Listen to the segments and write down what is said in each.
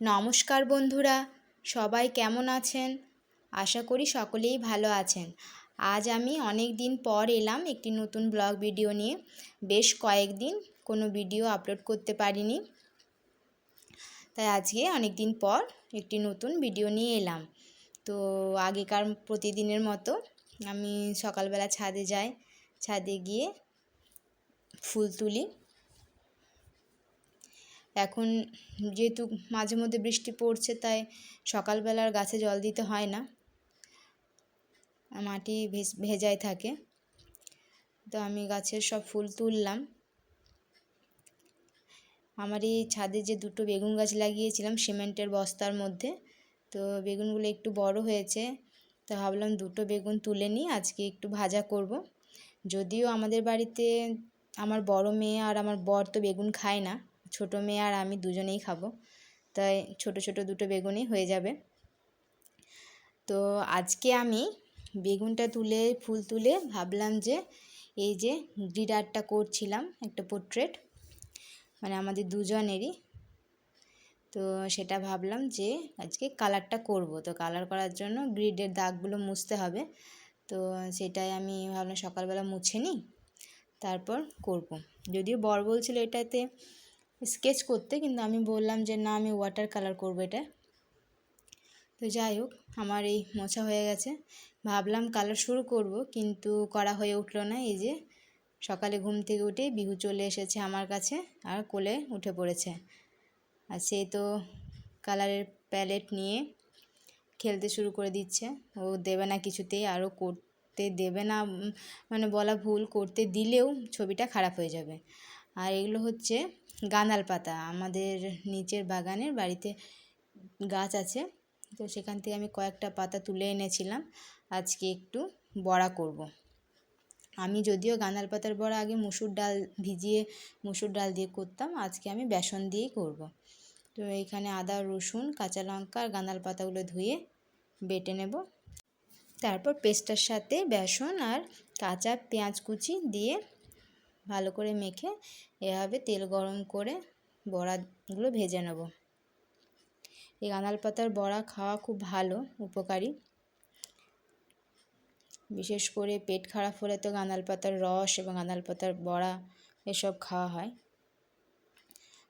নমস্কার বন্ধুরা, সবাই কেমন আছেন? আশা করি সকলেই ভালো আছেন। আজ আমি অনেক দিন পর এলাম একটি নতুন ব্লগ ভিডিও নিয়ে। বেশ কয়েকদিন কোনো ভিডিও আপলোড করতে পারিনি। তাই আজকে অনেক দিন পর একটি নতুন ভিডিও নিয়ে এলাম। তো আগেকার প্রতিদিনের মতো আমি সকালবেলা ছাদে যাই। ছাদে গিয়ে ফুল তুলি। এখন যেহেতু মাঝে মধ্যে বৃষ্টি পড়ছে, তাই সকালবেলার গাছে জল দিতে হয় না। মাটি ভেজাই থাকে। তো আমি গাছের সব ফুল তুললাম। আমার এই ছাদে যে দুটো বেগুন গাছ লাগিয়েছিলাম, সিমেন্টের বস্তার মধ্যে, তো বেগুনগুলো একটু বড় হয়েছে, তো ভাবলাম দুটো বেগুন তুলে নিই, আজকে একটু ভাজা করব। যদিও আমাদের বাড়িতে আমার বড় মেয়ে আর আমার বর তো বেগুন খায় না ছোট মেয়ে আর আমি দুজনেই খাব। তাই ছোট ছোট দুটো বেগুনই হয়ে যাবে। তো আজকে আমি বেগুনটা তুলে, ফুল তুলে ভাবলাম যে এই যে গ্রিড আর্টটা করছিলাম একটা পোর্ট্রেট মানে আমাদের দুজনেরই। তো সেটা ভাবলাম যে আজকে কালারটা করব। তো কালার করার জন্য গ্রিডের দাগগুলো মুছতে হবে। তো সেটাই আমি ভাবলাম সকালবেলা মুছে নিই, তারপর করব। যদিও বর বলছিল এটাতে স্কেচ করতে, কিন্তু আমি বললাম যে, না, আমি ওয়াটার কালার করব এটা। তো যাই হোক, আমার এই মোছা হয়ে গেছে। ভাবলাম কালার শুরু করব, কিন্তু করা হয়ে উঠল না। এই যে, সকালে ঘুম থেকে উঠে বিহু চলে এসেছে আমার কাছে, আর কোলে উঠে পড়েছে। আর সে তো কালারের প্যালেট নিয়ে খেলতে শুরু করে দিচ্ছে। ও দেবে না কিছুতেই, আরও করতে দেবে না মানে বলা ভুল, করতে দিলেও ছবিটা খারাপ হয়ে যাবে। আর এগুলো হচ্ছে গাঁদাল পাতা আমাদের নিচের বাগানের বাড়িতে গাছ আছে তো সেখান থেকে আমি কয়েকটা পাতা তুলে এনেছিলাম আজকে একটু বড়া করব। আমি যদিও গাঁদাল পাতার বড়া আগে মুসুর ডাল ভিজিয়ে মুসুর ডাল দিয়ে করতাম, আজকে আমি বেসন দিয়েই করব। তো এখানে আদা, রসুন, কাঁচা লঙ্কা আর গাঁদাল পাতাগুলো ধুয়ে বেটে নেব তারপর পেস্টটার সাথে বেসন আর কাঁচা পেঁয়াজ কুচি দিয়ে ভালো করে মেখে এভাবে তেল গরম করে বড়াগুলো ভেজে নেব। এই গাঁদাল পাতার বড়া খাওয়া খুব ভালো, উপকারী। বিশেষ করে পেট খারাপ হলে তো গাঁদাল পাতার রস এবং গাঁদাল পাতার বড়া এসব খাওয়া হয়।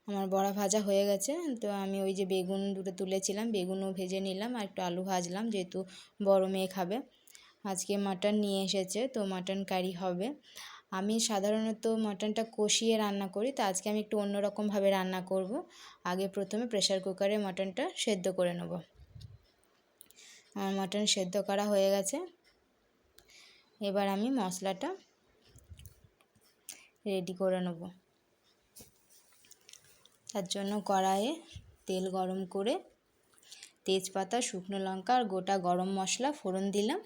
আমার বড়া ভাজা হয়ে গেছে, তো আমি ওই যে বেগুন দুটো তুলেছিলাম, বেগুনও ভেজে নিলাম আর একটু আলু ভাজলাম যেহেতু বড় মেয়ে খাবে। আজকে মাটন নিয়ে এসেছে, তো মাটন কারি হবে। আমি সাধারণত মাটনটা কষিয়ে রান্না করি, তো আজকে আমি একটু অন্যরকমভাবে রান্না করব। আগে প্রথমে প্রেশার কুকারে মাটনটা সেদ্ধ করে নেব। আমার মাটন সেদ্ধ করা হয়ে গেছে। এবার আমি মশলাটা রেডি করে নেব। তার জন্য কড়াইয়ে তেল গরম করে তেজপাতা, শুকনো লঙ্কা আর গোটা গরম মশলা ফোড়ন দিলাম।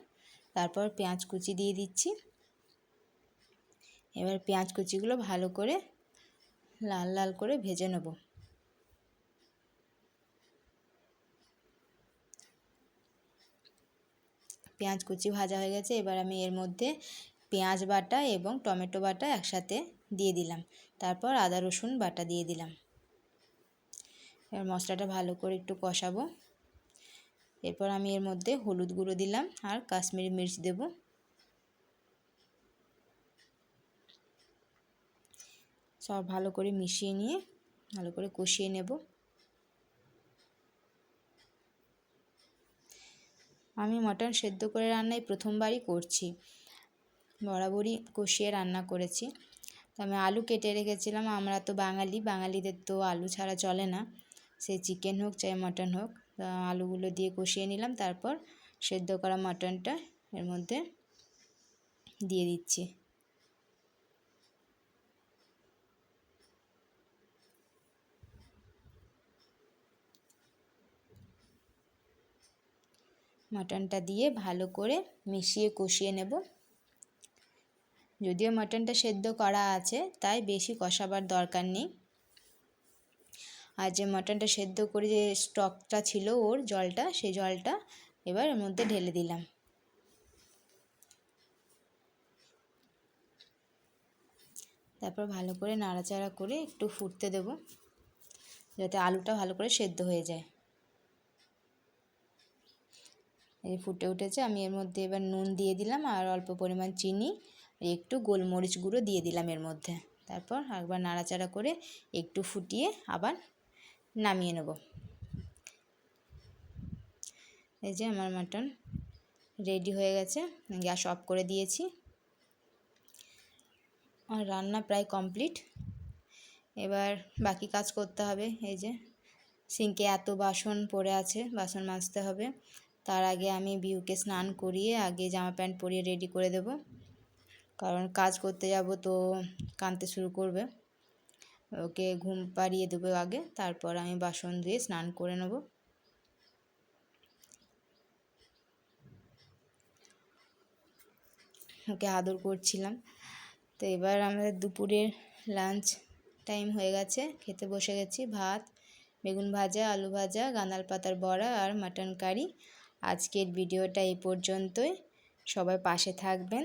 তারপর পেঁয়াজ কুচি দিয়ে দিচ্ছি। এবার পেঁয়াজ কুচিগুলো ভালো করে লাল লাল করে ভেজে নেব। পেঁয়াজ কুচি ভাজা হয়ে গেছে, এবার আমি এর মধ্যে পেঁয়াজ বাটা এবং টমেটো বাটা একসাথে দিয়ে দিলাম। তারপর আদা, রসুন বাটা দিয়ে দিলাম। এবার মশলাটা ভালো করে একটু কষাবো। এরপর আমি এর মধ্যে হলুদ গুঁড়ো দিলাম আর কাশ্মীরি মির্চ দেবো। সব ভালো করে মিশিয়ে নিয়ে ভালো করে কষিয়ে নেব। আমি মটন সেদ্ধ করে রান্নাই প্রথমবারই করছি। বরাবরই কষিয়ে রান্না করেছি। আমি আলু কেটে রেখেছিলাম, আমরা তো বাঙালি, বাঙালিদের তো আলু ছাড়া চলে না। সে চিকেন হোক চাই মটন হোক আলুগুলো দিয়ে কষিয়ে নিলাম, তারপর সেদ্ধ করা মটনটা এর মধ্যে দিয়ে দিচ্ছি। মাটনটা দিয়ে ভালো করে মিশিয়ে কষিয়ে নেব। যদিও মাটনটা সেদ্ধ করা আছে, তাই বেশি কষাবার দরকার নেই। আর যে মাটনটা সেদ্ধ করে যে স্টকটা ছিল ওর জলটা সেই জলটা এবার এর মধ্যে ঢেলে দিলাম। তারপর ভালো করে নাড়াচাড়া করে একটু ফুটতে দেব, যাতে আলুটা ভালো করে সেদ্ধ হয়ে যায়। এই ফুটে উঠেছে। আমি এর মধ্যে এবার নুন দিয়ে দিলাম আর অল্প পরিমাণ চিনি একটু গোলমরিচ গুঁড়ো দিয়ে দিলাম এর মধ্যে। তারপর একবার নাড়াচাড়া করে একটু ফুটিয়ে আবার নামিয়ে নেব। এই যে আমার মাটন রেডি হয়ে গেছে। গ্যাস অফ করে দিয়েছি। আর রান্না প্রায় কমপ্লিট। এবার বাকি কাজ করতে হবে। এই যে সিঙ্কে এত বাসন পড়ে আছে, বাসন মাজতে হবে। তার আগে আমি বিউকে স্নান করিয়ে আগে জামা প্যান্ট পরিয়ে রেডি করে দেব। কারণ কাজ করতে যাব তো কাঁদতে শুরু করবে। ওকে ঘুম পাড়িয়ে দেবো আগে, তারপর আমি বাসন ধুয়ে স্নান করে নেব। ওকে আদর করছিলাম। তো এবার আমাদের দুপুরের লাঞ্চ টাইম হয়ে গেছে। খেতে বসে গেছি। ভাত, বেগুন ভাজা, আলু ভাজা, গাঁদাল পাতার বড়া আর মাটন কারি আজকের ভিডিওটা এই পর্যন্তই। সবাই পাশে থাকবেন।